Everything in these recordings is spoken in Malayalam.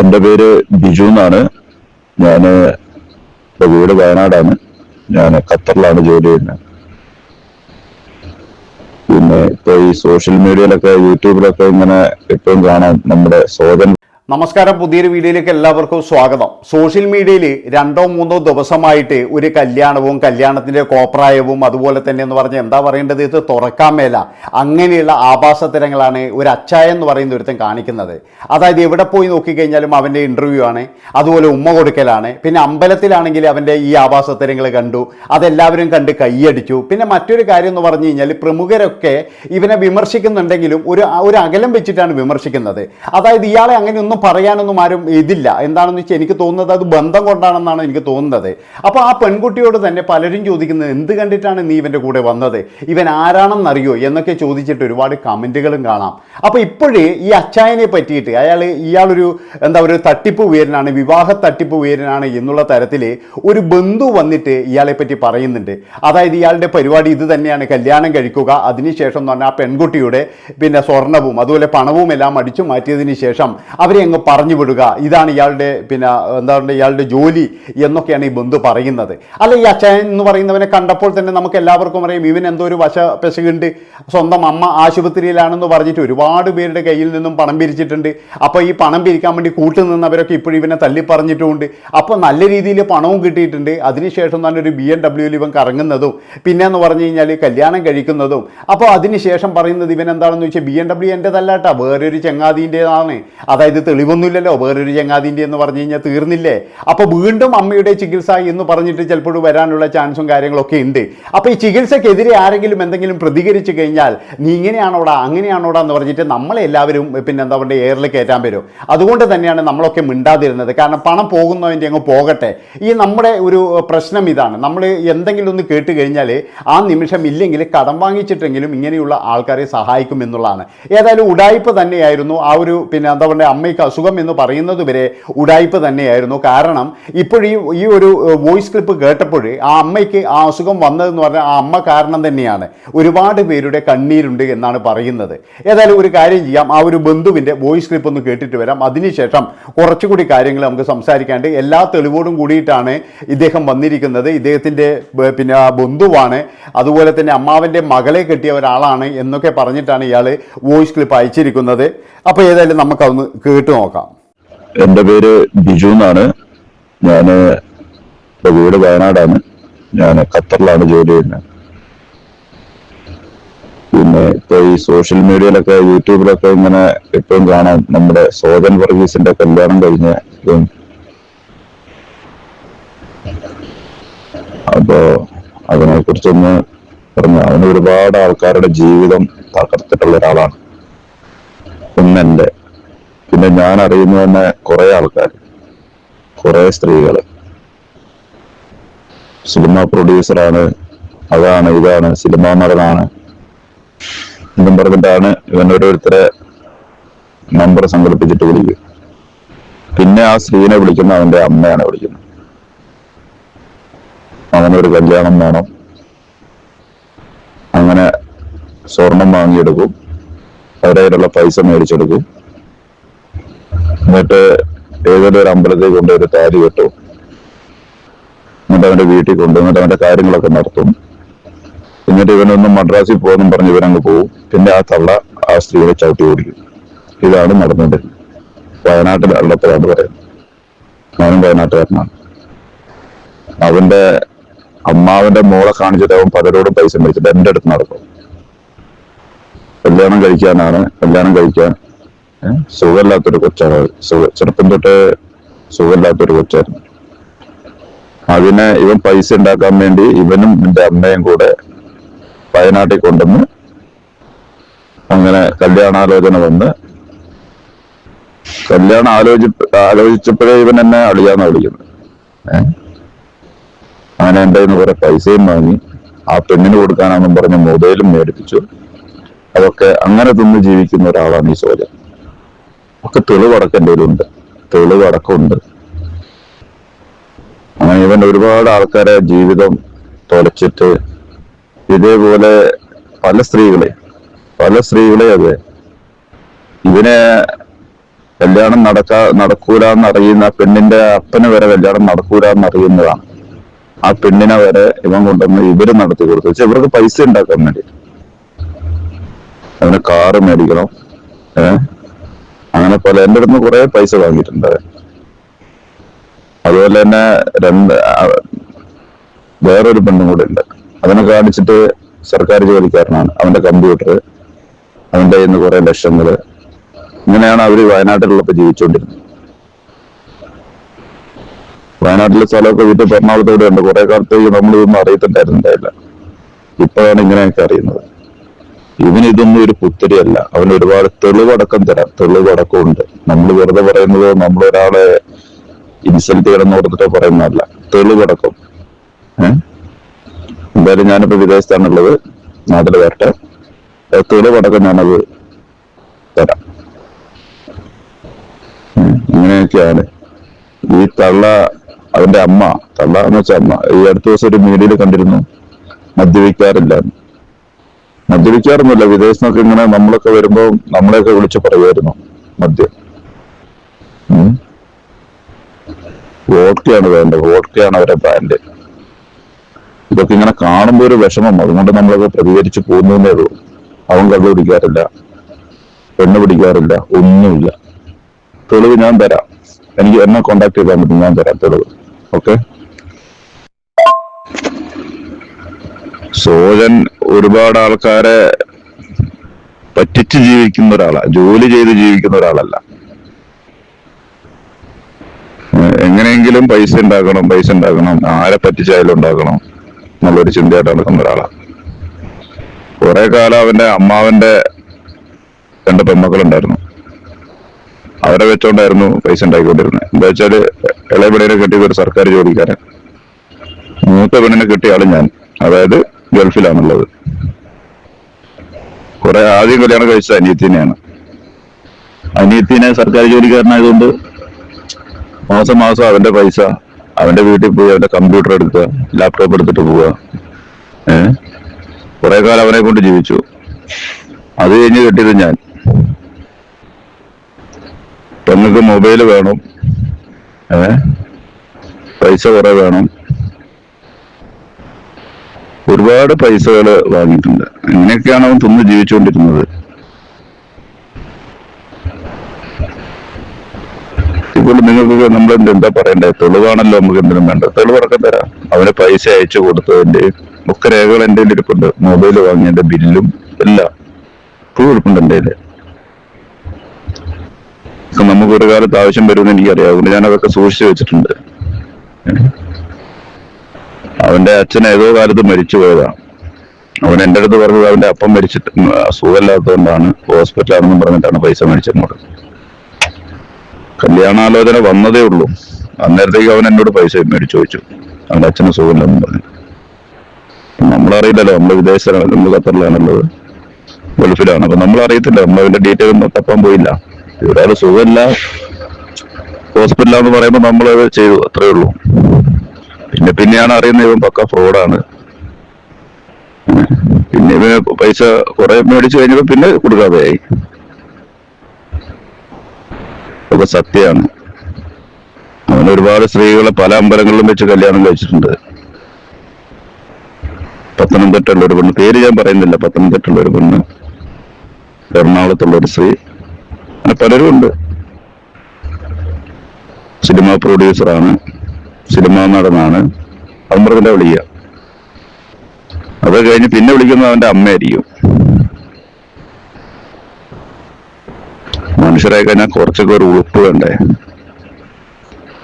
എന്റെ പേര് ബിജു എന്നാണ്. ഞാൻ വീട് വയനാടാണ്. ഞാൻ ഖത്തറിലാണ് ജോലി ചെയ്യുന്നത്. പിന്നെ ഇപ്പൊ ഈ സോഷ്യൽ മീഡിയയിലൊക്കെ യൂട്യൂബിലൊക്കെ ഇങ്ങനെ എപ്പോഴും കാണാം. നമ്മുടെ സോദൻ നമസ്കാരം പുതിയൊരു വീഡിയോയിലേക്ക് എല്ലാവർക്കും സ്വാഗതം. സോഷ്യൽ മീഡിയയിൽ രണ്ടോ മൂന്നോ ദിവസമായിട്ട് ഒരു കല്യാണവും കല്യാണത്തിന്റെ കോപ്രായവും അതുപോലെ തന്നെ എന്ന് പറഞ്ഞാൽ എന്താ പറയേണ്ടത്? ഇത് തുറക്കാൻ മേല. അങ്ങനെയുള്ള ആഭാസത്തരങ്ങളാണ് ഒരു അച്ചായ എന്ന് പറയുന്ന ഒരുത്തൻ കാണിക്കുന്നത്. അതായത് എവിടെ പോയി നോക്കിക്കഴിഞ്ഞാലും അവന്റെ ഇന്റർവ്യൂ ആണ് അതുപോലെ ഉമ്മ കൊടുക്കലാണ് പിന്നെ അമ്പലത്തിലാണെങ്കിൽ അവന്റെ ഈ ആഭാസത്തരങ്ങൾ കണ്ടു അതെല്ലാവരും കണ്ട് കൈയടിച്ചു. പിന്നെ മറ്റൊരു കാര്യം എന്ന് പറഞ്ഞു കഴിഞ്ഞാൽ പ്രമുഖരൊക്കെ ഇവനെ വിമർശിക്കുന്നുണ്ടെങ്കിലും ഒരു ഒരു അകലം വെച്ചിട്ടാണ് വിമർശിക്കുന്നത്. അതായത് ഇയാളെ അങ്ങനെയൊന്നും പറയാനൊന്നും ആരും ഇതില്ല. എന്താണെന്ന് വെച്ചാൽ എനിക്ക് തോന്നുന്നത് അത് ബന്ധം കൊണ്ടാണെന്നാണ് എനിക്ക് തോന്നുന്നത്. അപ്പോൾ ആ പെൺകുട്ടിയോട് തന്നെ പലരും ചോദിക്കുന്നത് എന്ത് കണ്ടിട്ടാണ് നീ ഇവന്റെ കൂടെ വന്നത്? ഇവൻ ആരാണെന്നറിയോ? എന്നൊക്കെ ചോദിച്ചിട്ട് ഒരുപാട് കമന്റുകളും കാണാം. അപ്പോൾ ഇപ്പോഴേ ഈ അച്ചായനെ പറ്റിയിട്ട് അയാൾ ഇയാളൊരു എന്താ ഒരു തട്ടിപ്പ് വീരനാണ് വിവാഹ തട്ടിപ്പ് വീരനാണ് എന്നുള്ള തരത്തിൽ ഒരു ബന്ധു വന്നിട്ട് ഇയാളെ പറ്റി പറയുന്നുണ്ട്. അതായത് ഇയാളുടെ പരിപാടി ഇത് തന്നെയാണ് കല്യാണം കഴിക്കുക അതിനുശേഷം എന്ന് പറഞ്ഞാൽ ആ പെൺകുട്ടിയുടെ പിന്നെ സ്വർണവും അതുപോലെ പണവും എല്ലാം അടിച്ചു മാറ്റിയതിന് ശേഷം അവരെ അങ്ങ് പറഞ്ഞു വിടുക. ഇതാണ് ഇയാളുടെ പിന്നെ എന്താ പറയുക ഇയാളുടെ ജോലി എന്നൊക്കെയാണ് ഈ ബന്ധു പറയുന്നത്. അല്ല ഈ അച്ഛൻ എന്ന് പറയുന്നവനെ കണ്ടപ്പോൾ തന്നെ നമുക്ക് എല്ലാവർക്കും അറിയാം ഇവൻ എന്തോ ഒരു വശ പെശകുണ്ട് സ്വന്തം അമ്മ ആശുപത്രിയിലാണെന്ന് പറഞ്ഞിട്ട് ഒരുപാട് പേരുടെ കയ്യിൽ നിന്നും പണം പിരിച്ചിട്ടുണ്ട്. അപ്പോൾ ഈ പണം പിരിക്കാൻ വേണ്ടി കൂട്ടുനിന്നവരൊക്കെ ഇപ്പോഴും ഇവനെ തല്ലി പറഞ്ഞിട്ടുമുണ്ട് അപ്പോൾ നല്ല രീതിയിൽ പണവും കിട്ടിയിട്ടുണ്ട്. അതിനുശേഷം തന്നെ ഒരു ബി എം ഡബ്ല്യൂയിൽ ഇവൻ കറങ്ങുന്നതും പിന്നെ എന്ന് പറഞ്ഞു കഴിഞ്ഞാൽ കല്യാണം കഴിക്കുന്നതും. അപ്പോൾ അതിനുശേഷം പറയുന്നത് ഇവൻ എന്താണെന്ന് വെച്ചാൽ ബി എം ഡബ്ല്യു എന്റെതല്ലാട്ടാ വേറൊരു ചെങ്ങാതിന്റെതാണ്. അതായത് തെളിവൊന്നുമില്ലല്ലോ. വേറൊരു ചങ്ങാതിന്റെ എന്ന് പറഞ്ഞു കഴിഞ്ഞാൽ തീർന്നില്ലേ? അപ്പോൾ വീണ്ടും അമ്മയുടെ ചികിത്സ എന്ന് പറഞ്ഞിട്ട് ചിലപ്പോൾ വരാനുള്ള ചാൻസും കാര്യങ്ങളൊക്കെ ഉണ്ട്. അപ്പോൾ ഈ ചികിത്സക്കെതിരെ ആരെങ്കിലും എന്തെങ്കിലും പ്രതികരിച്ചു കഴിഞ്ഞാൽ നീ ഇങ്ങനെയാണോടാ അങ്ങനെയാണോടാ എന്ന് പറഞ്ഞിട്ട് നമ്മളെല്ലാവരും പിന്നെ എന്താ പറയുക എയറിൽ കയറ്റാൻ വരും. അതുകൊണ്ട് തന്നെയാണ് നമ്മളൊക്കെ മിണ്ടാതിരുന്നത്. കാരണം പണം പോകുന്നതിന്റെ അങ്ങ് പോകട്ടെ. ഈ നമ്മുടെ ഒരു പ്രശ്നം ഇതാണ്. നമ്മൾ എന്തെങ്കിലും ഒന്ന് കേട്ട് കഴിഞ്ഞാൽ ആ നിമിഷം ഇല്ലെങ്കിൽ കടം വാങ്ങിച്ചിട്ടെങ്കിലും ഇങ്ങനെയുള്ള ആൾക്കാരെ സഹായിക്കും എന്നുള്ളതാണ്. ഏതായാലും ഉടായ്പ തന്നെയായിരുന്നു ആ ഒരു പിന്നെ എന്താ പറയുക അമ്മയ്ക്ക് അസുഖം എന്ന് പറയുന്നത് വരെ ഉടായ്പ തന്നെയായിരുന്നു. കാരണം ഇപ്പോഴീ ഈ ഒരു വോയിസ് ക്ലിപ്പ് കേട്ടപ്പോൾ ആ അമ്മയ്ക്ക് ആ അസുഖം വന്നതെന്ന് പറഞ്ഞാൽ ആ അമ്മ കാരണം തന്നെയാണ്. ഒരുപാട് പേരുടെ കണ്ണീരുണ്ട് എന്നാണ് പറയുന്നത്. ഏതായാലും ഒരു കാര്യം ചെയ്യാം. ആ ഒരു ബന്ധുവിന്റെ വോയിസ് ക്ലിപ്പ് ഒന്ന് കേട്ടിട്ട് വരാം. അതിനുശേഷം കുറച്ചുകൂടി കാര്യങ്ങൾ നമുക്ക് സംസാരിക്കാണ്ട് എല്ലാ തെളിവോടും കൂടിയിട്ടാണ് ഇദ്ദേഹം വന്നിരിക്കുന്നത്. ഇദ്ദേഹത്തിന്റെ പിന്നെ ബന്ധുവാണ്. അതുപോലെ തന്നെ അമ്മാവന്റെ മകളെ കെട്ടിയ ഒരാളാണ് എന്നൊക്കെ പറഞ്ഞിട്ടാണ് ഇയാൾ വോയിസ് ക്ലിപ്പ് അയച്ചിരിക്കുന്നത്. അപ്പോൾ ഏതായാലും നമുക്കതൊന്ന് കേട്ട് നോക്കാം. എന്റെ പേര് ബിജു എന്നാണ്. ഞാൻ വീട് വയനാടാണ്. ഞാൻ ഖത്തറിലാണ് ജോലി ചെയ്യുന്നത്. പിന്നെ ഇപ്പൊ ഈ സോഷ്യൽ മീഡിയയിലൊക്കെ യൂട്യൂബിലൊക്കെ ഇങ്ങനെ എപ്പോഴും കാണാം. നമ്മുടെ സോദൻ വർഗീസിന്റെ കല്യാണം കഴിഞ്ഞ അപ്പോ അതിനെ കുറിച്ചൊന്ന് പറഞ്ഞു അവന് ഒരുപാട് ആൾക്കാരുടെ ജീവിതം തകർത്തിട്ടുള്ള ഒരാളാണ് ഒന്നെന്റെ പിന്നെ ഞാൻ അറിയുന്ന തന്നെ കുറെ ആൾക്കാർ കുറെ സ്ത്രീകൾ സിനിമ പ്രൊഡ്യൂസറാണ് അതാണ് ഇതാണ് സിനിമാ നടനാണ്. എന്നും പറഞ്ഞിട്ടാണ് ഇവൻ ഓരോരുത്തരെ നമ്പർ സംഘടിപ്പിച്ചിട്ട് വിളിക്കുക. പിന്നെ ആ സ്ത്രീനെ വിളിക്കുന്ന അവന്റെ അമ്മയാണ് വിളിക്കുന്നത്. അവനൊരു കല്യാണം വേണം. അങ്ങനെ സ്വർണം വാങ്ങിയെടുക്കും. അവരുടെ പൈസ മേടിച്ചെടുക്കും. എന്നിട്ട് ഏതൊരു ഒരു അമ്പലത്തിൽ ഒരു താരി കെട്ടും. എന്നിട്ട് അവന്റെ വീട്ടിൽ കൊണ്ട് എന്നിട്ട് അവന്റെ കാര്യങ്ങളൊക്കെ നടത്തും. എന്നിട്ട് ഇവനൊന്ന് മദ്രാസിൽ പോകുന്നു പറഞ്ഞ് ഇവനങ്ങ് പോകും പിന്നെ ആ തള്ള ആ സ്ത്രീയെ ചവിട്ടി ഓടിക്കും. ഇതാണ് നടന്നത്. വയനാട്ടിലെ അള്ളത്തിലാണ് പറയുന്നത്. ഞാനും വയനാട്ടുകാരനാണ്. അവന്റെ അമ്മാവന്റെ മോളെ കാണിച്ചിട്ട് അവൻ പലരോടും പൈസ മേടിച്ചിട്ട് എന്റെ അടുത്ത് നടക്കും. കല്യാണം കഴിക്കാനാണ് കല്യാണം കഴിക്കാൻ സുഖമില്ലാത്തൊരു കൊച്ചാണ് ചെറുപ്പം തൊട്ടേ സുഖമില്ലാത്തൊരു കൊച്ചായിരുന്നു. അതിനെ ഇവൻ പൈസ ഉണ്ടാക്കാൻ വേണ്ടി ഇവനും എന്റെ അമ്മയും കൂടെ വയനാട്ടിൽ കൊണ്ടുവന്ന് അങ്ങനെ കല്യാണാലോചന വന്ന് കല്യാണം ആലോചി ആലോചിച്ചപ്പോഴേ ഇവൻ എന്നെ അളിയാന്ന് വിളിക്കുന്നത്. ഏഹ് അങ്ങനെ എന്റെ കയ്യിൽ കുറെ പൈസയും വാങ്ങി ആ പെണ്ണിന് കൊടുക്കാനാണെന്നും പറഞ്ഞ് മൊബൈലും മേടിപ്പിച്ചു. അതൊക്കെ അങ്ങനെ തിന്ന് ജീവിക്കുന്ന ഒരാളാണ് ഈ സോജൻ. ഒക്കെ തെളിവടക്കം എന്റെ കയ്യിലുണ്ട്. തെളിവടക്കമുണ്ട് അങ്ങനെ ഇവൻ ഒരുപാട് ആൾക്കാരെ ജീവിതം തുലച്ചിട്ട് ഇതേപോലെ പല സ്ത്രീകളെ പല സ്ത്രീകളെ അതെ ഇവനെ കല്യാണം നടക്ക നടക്കൂലെന്ന് അറിയുന്ന പെണ്ണിന്റെ അപ്പന് വരെ കല്യാണം നടക്കൂലെന്ന് അറിയുന്നതാണ്. ആ പെണ്ണിനെ വരെ ഇവൻ കൊണ്ടുവന്ന് ഇവർ നടത്തി കൊടുത്തു. പക്ഷെ ഇവർക്ക് പൈസ ഉണ്ടാക്കാൻ വേണ്ടി. അവന് കാറ് മേടിക്കണം. ഏഹ് അങ്ങനെ പല എന്റെ അടുത്ത് കുറെ പൈസ വാങ്ങിയിട്ടുണ്ട്. അതുപോലെ തന്നെ രണ്ട് വേറൊരു പെണ്ണും കൂടെ ഉണ്ട്. അതിനെ കാണിച്ചിട്ട് സർക്കാർ ജോലിക്കാരനാണ്. അവന്റെ കമ്പ്യൂട്ടർ അവന്റെ കയ്യിൽ നിന്ന് കുറെ ലക്ഷങ്ങൾ ഇങ്ങനെയാണ് അവർ വയനാട്ടിലുള്ളപ്പോ ജീവിച്ചുകൊണ്ടിരുന്നത്. വയനാട്ടിലെ സ്ഥലമൊക്കെ വിറ്റ് എറണാകുളത്തോടെ ഉണ്ട് കുറെ കാലത്തേക്ക് നമ്മൾ ഇതൊന്നും അറിയത്തുണ്ടായിരുന്നില്ല ഇപ്പോഴാണ് ഇങ്ങനെയൊക്കെ അറിയുന്നത്. ഇവന് ഇതൊന്നും ഒരു പുത്തരിയല്ല. അവന് ഒരുപാട് തെളിവടക്കം തരാം. തെളിവടക്കം ഉണ്ട് നമ്മൾ വെറുതെ പറയുന്നത് നമ്മൾ ഒരാളെ ഇൻസൾട്ട് ചെയ്യണമെന്ന് ഓർത്തിട്ട് പറയുന്നതല്ല. തെളിവടക്കം ഏഹ് എന്തായാലും ഞാനിപ്പോ വിദേശത്താണുള്ളത്. നാട്ടിൽ വരട്ടെ. തെളിവടക്കം ഞാനത് തരാം. ഇങ്ങനെയൊക്കെയാണ്. ഈ തള്ള അവന്റെ അമ്മ തള്ള എന്ന് വെച്ച അമ്മ ഈ അടുത്ത ദിവസം ഒരു മീഡിയയിൽ കണ്ടിരുന്നു. മദ്യപിക്കാറില്ല മദ്യപിക്കാറൊന്നുമില്ല. വിദേശത്തൊക്കെ ഇങ്ങനെ നമ്മളൊക്കെ വരുമ്പോ നമ്മളെയൊക്കെ വിളിച്ച് പറയുമായിരുന്നു മദ്യം. വോഡ്കയാണ് വേണ്ടത്. വോഡ്കയാണ് അവരെ ബ്രാൻഡ് ഇതൊക്കെ ഇങ്ങനെ കാണുമ്പോൾ ഒരു വിഷമം. അതുകൊണ്ട് നമ്മളൊക്കെ പ്രതികരിച്ച് പോകുന്നതേ ഉള്ളൂ. അവൻ കള്ളു പിടിക്കാറില്ല. പെണ്ണ് പിടിക്കാറില്ല. ഒന്നുമില്ല. തെളിവ് ഞാൻ തരാം. എനിക്ക് എന്നെ കോണ്ടാക്ട് ചെയ്താൽ മതി. ഞാൻ തരാം തെളിവ്. ഓക്കെ സോജൻ ഒരുപാട് ആൾക്കാരെ പറ്റിച്ച് ജീവിക്കുന്ന ഒരാളാ ജോലി ചെയ്ത് ജീവിക്കുന്ന ഒരാളല്ല. എങ്ങനെയെങ്കിലും പൈസ ഉണ്ടാക്കണം പൈസ ഉണ്ടാക്കണം ആരെ പറ്റിച്ചായാലും ഉണ്ടാക്കണം എന്നുള്ളൊരു ചിന്തയായിട്ട് നടക്കുന്ന ഒരാളാണ് കുറെ കാലം അവന്റെ അമ്മാവന്റെ രണ്ട് പെമ്മക്കളുണ്ടായിരുന്നു അവരെ വെച്ചോണ്ടായിരുന്നു പൈസ ഉണ്ടാക്കിക്കൊണ്ടിരുന്നത് എന്താ വെച്ചാൽ ഇളയ കെട്ടിയത് ഒരു സർക്കാർ ജോലിക്കാരൻ മൂത്ത പെണ്ണിനെ കിട്ടിയ ആൾ ഞാൻ. അതായത് ഗൾഫിലാണുള്ളത്. കുറെ ആദ്യം കല്യാണം കഴിച്ചത് അനിയത്തിനെയാണ്. അനിയത്തിനെ സർക്കാർ ജോലിക്കാരനായതുകൊണ്ട് മാസം മാസം അവന്റെ പൈസ അവന്റെ വീട്ടിൽ പോയി അവന്റെ കമ്പ്യൂട്ടർ എടുക്കുക ലാപ്ടോപ്പ് എടുത്തിട്ട് പോവുക. ഏഹ് കുറെ കാലം അവനെ കൊണ്ട് ജീവിച്ചു. അത് കഴിഞ്ഞ് കെട്ടിയത് ഞാൻ. പെങ്ങൾക്ക് മൊബൈൽ വേണം. ഏ? പൈസ കുറെ വേണം. ഒരുപാട് പൈസകൾ വാങ്ങിയിട്ടുണ്ട്. അങ്ങനെയൊക്കെയാണ് അവൻ തിന്ന് ജീവിച്ചുകൊണ്ടിരുന്നത്. ഇപ്പോൾ നിങ്ങൾക്ക് നമ്മൾ എന്താ പറയണ്ടേ? തെളിവാണല്ലോ നമുക്ക് എന്തിനും വേണ്ട തെളിവടക്കം തരാം. അവന് പൈസ അയച്ചു കൊടുത്തതിന്റെ ഒക്കെ രേഖകൾ എന്റെ ഇരിപ്പുണ്ട് മൊബൈൽ വാങ്ങിയതിന്റെ ബില്ലും എല്ലാം ഫുൾ ഇരിപ്പുണ്ട് എന്റെ നമുക്ക് ഒരു കാലത്ത് ആവശ്യം വരുമെന്ന് എനിക്കറിയാം. അതുകൊണ്ട് ഞാൻ അതൊക്കെ സൂക്ഷിച്ചു വെച്ചിട്ടുണ്ട്? അവന്റെ അച്ഛൻ ഏതോ കാലത്ത് മരിച്ചു പോയതാണ് അവൻ എന്റെ അടുത്ത് പറഞ്ഞത് അവന്റെ അപ്പം മരിച്ചിട്ട് സുഖമില്ലാത്തതുകൊണ്ടാണ്. ഹോസ്പിറ്റലാണെന്നും പറഞ്ഞിട്ടാണ് പൈസ മേടിച്ചങ്ങോട്ട് കല്യാണാലോചന വന്നതേ ഉള്ളൂ. അന്നേരത്തേക്ക് അവൻ എന്നോട് പൈസ മേടിച്ചു വെച്ചു അവന്റെ അച്ഛന് സുഖമില്ലെന്നും പറഞ്ഞു. നമ്മളറിയില്ലല്ലോ നമ്മൾ വിദേശത്താണ് നമ്മൾ ഖത്തറിലാണുള്ളത്. ഗൾഫിലാണ്. അപ്പൊ നമ്മൾ അറിയത്തില്ല നമ്മൾ അതിന്റെ ഡീറ്റെയിൽ തപ്പാൻ പോയില്ല. ഇവിടെ സുഖമില്ല. ഹോസ്പിറ്റലാന്ന് പറയുമ്പോൾ നമ്മളത് ചെയ്തു അത്രേ ഉള്ളൂ. പിന്നെ പിന്നെയാണ് അറിയുന്നത് ഇവൻ പക്ക ഫ്രോഡാണ് പിന്നെ ഇവന് പൈസ കുറെ മേടിച്ചു കഴിഞ്ഞപ്പോ പിന്നെ കൊടുക്കാതെയായി. ഒക്കെ സത്യമാണ് അവൻ ഒരുപാട് സ്ത്രീകളെ പല അമ്പലങ്ങളിലും വെച്ച് കല്യാണം കഴിച്ചിട്ടുണ്ട്. പത്തനംതിട്ടുള്ള ഒരു പെണ്ണ്. പേര് ഞാൻ പറയുന്നില്ല. പത്തനംതിട്ടുള്ള ഒരു പെണ്ണ്. എറണാകുളത്തുള്ള ഒരു സ്ത്രീ. അങ്ങനെ പലരും ഉണ്ട്. സിനിമ പ്രൊഡ്യൂസറാണ് സിനിമ നടനാണ് അമൃതന്റെ വിളിക്കുക അത് കഴിഞ്ഞ് പിന്നെ വിളിക്കുന്നത് അവന്റെ അമ്മയായിരിക്കും. മനുഷ്യരായി കഴിഞ്ഞാൽ കുറച്ചൊക്കെ ഒരു ഉളുപ്പ് വേണ്ടേ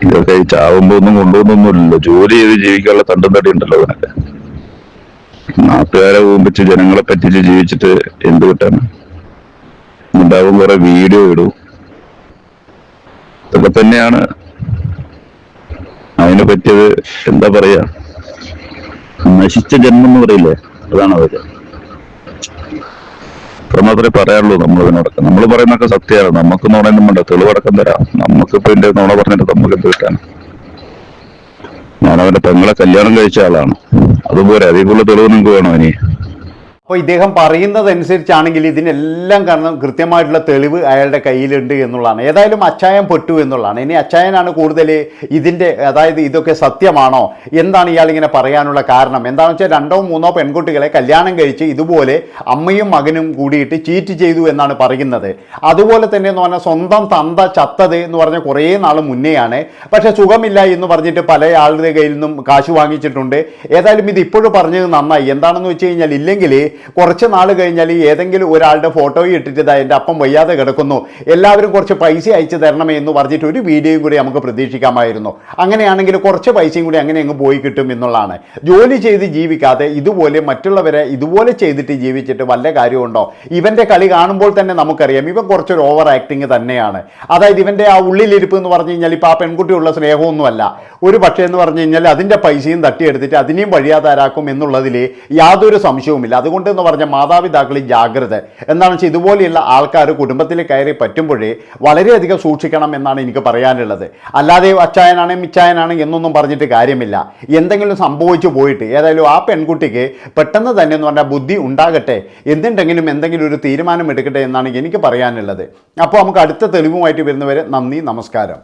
ഇതൊക്കെ ഈ ചാവുമ്പോ ഒന്നും കൊണ്ടുപോകുന്നൊന്നുമില്ലല്ലോ. ജോലി ചെയ്ത് ജീവിക്കാനുള്ള തണ്ടും തടി ഉണ്ടല്ലോ അവനൊക്കെ. നാട്ടുകാരെ ഊമ്പിച്ച് ജനങ്ങളെ പറ്റിച്ച് ജീവിച്ചിട്ട് എന്ത് കിട്ടാണ് ഉണ്ടാവും കുറെ വീഡിയോ ഇടും. ഇതൊക്കെ തന്നെയാണ് പറ്റിയത് എന്താ പറയാ? നശിച്ച ജന്മം എന്ന് പറയില്ലേ? അതാണ് അവർ അത്ര മാത്രമേ പറയാനുള്ളൂ നമ്മൾ ഇതിനോടൊക്കെ നമ്മൾ പറയുന്നൊക്കെ സത്യമാണ്. നമുക്ക് നുണയൊന്നും വേണ്ട. തെളിവടക്കം തരാം. നമുക്കിപ്പോ എന്റെ നുണ പറഞ്ഞിട്ട് നമുക്ക് എന്ത് കിട്ടാൻ? ഞാൻ അവന്റെ പെങ്ങളെ കല്യാണം കഴിച്ച ആളാണ്. അതുപോലെ അതേപോലെ തെളിവ് നിങ്ങൾക്ക് വേണോ ഇനി? അപ്പോൾ ഇദ്ദേഹം പറയുന്നതനുസരിച്ചാണെങ്കിൽ ഇതിനെല്ലാം കാരണം കൃത്യമായിട്ടുള്ള തെളിവ് അയാളുടെ കയ്യിലുണ്ട് എന്നുള്ളതാണ്. ഏതായാലും അച്ചായം പൊട്ടു എന്നുള്ളതാണ്. ഇനി അച്ചായനാണ് കൂടുതൽ ഇതിന്റെ അതായത് ഇതൊക്കെ സത്യമാണോ? എന്താണ് ഇയാളിങ്ങനെ പറയാനുള്ള കാരണം? എന്താണെന്ന് വെച്ചാൽ രണ്ടോ മൂന്നോ പെൺകുട്ടികളെ കല്യാണം കഴിച്ച് ഇതുപോലെ അമ്മയും മകനും കൂടിയിട്ട് ചീറ്റ് ചെയ്തു എന്നാണ് പറയുന്നത്. അതുപോലെ തന്നെ എന്ന് പറഞ്ഞാൽ സ്വന്തം തന്ത ചത്തത് എന്ന് പറഞ്ഞ കുറേ നാൾ മുന്നെയാണ്. പക്ഷേ സുഖമില്ല എന്ന് പറഞ്ഞിട്ട് പല ആളുടെ കയ്യിൽ നിന്നും കാശ് വാങ്ങിച്ചിട്ടുണ്ട്. ഏതായാലും ഇത് ഇപ്പോഴും പറഞ്ഞത് നന്നായി. എന്താണെന്ന് വെച്ച് കഴിഞ്ഞാൽ ഇല്ലെങ്കിൽ കുറച്ച് നാൾ കഴിഞ്ഞാൽ ഏതെങ്കിലും ഒരാളുടെ ഫോട്ടോ ഇട്ടിട്ട് എന്റെ അപ്പം വയ്യാതെ കിടക്കുന്നു. എല്ലാവരും കുറച്ച് പൈസ അയച്ചു തരണമേ എന്ന് പറഞ്ഞിട്ട് ഒരു വീഡിയോയും കൂടി നമുക്ക് പ്രതീക്ഷിക്കാമായിരുന്നു. അങ്ങനെയാണെങ്കിൽ കുറച്ച് പൈസയും കൂടി അങ്ങനെ അങ്ങ് പോയി കിട്ടും എന്നുള്ളതാണ്. ജോലി ചെയ്ത് ജീവിക്കാതെ ഇതുപോലെ മറ്റുള്ളവരെ ഇതുപോലെ ചെയ്തിട്ട് ജീവിച്ചിട്ട് വല്ല കാര്യമുണ്ടോ? ഇവന്റെ കളി കാണുമ്പോൾ തന്നെ നമുക്കറിയാം. ഇവൻ കുറച്ചൊരു ഓവർ ആക്ടിങ് തന്നെയാണ്. അതായത് ഇവന്റെ ആ ഉള്ളിലിരിപ്പ് എന്ന് പറഞ്ഞു കഴിഞ്ഞാൽ ഇപ്പോൾ ആ പെൺകുട്ടിയുള്ള സ്നേഹമൊന്നുമല്ല. ഒരു പക്ഷേ എന്ന് പറഞ്ഞു കഴിഞ്ഞാൽ അതിന്റെ പൈസയും തട്ടിയെടുത്തിട്ട് അതിനെയും വഴിയാതാരാക്കും എന്നുള്ളതിൽ യാതൊരു സംശയവുമില്ല. അതുകൊണ്ട് എന്ന് പറഞ്ഞ മാതാപിതാക്കൾ ജാഗ്രത. എന്താണെന്ന് വെച്ചാൽ ഇതുപോലെയുള്ള ആൾക്കാർ കുടുംബത്തിൽ കയറി പറ്റുമ്പോഴേ വളരെയധികം സൂക്ഷിക്കണം എന്നാണ് എനിക്ക് പറയാനുള്ളത്. അല്ലാതെ അച്ചായനാണ് മിച്ചായനാണ് എന്നൊന്നും പറഞ്ഞിട്ട് കാര്യമില്ല. എന്തെങ്കിലും സംഭവിച്ചു പോയിട്ട് ഏതായാലും ആ പെൺകുട്ടിക്ക് പെട്ടെന്ന് തന്നെ എന്ന് പറഞ്ഞാൽ ബുദ്ധി ഉണ്ടാകട്ടെ എന്തുണ്ടെങ്കിലും എന്തെങ്കിലും ഒരു തീരുമാനം എടുക്കട്ടെ എന്നാണ് എനിക്ക് പറയാനുള്ളത്. അപ്പോൾ നമുക്ക് അടുത്ത തെളിവുമായിട്ട് വരുന്നവരെ നന്ദി നമസ്കാരം.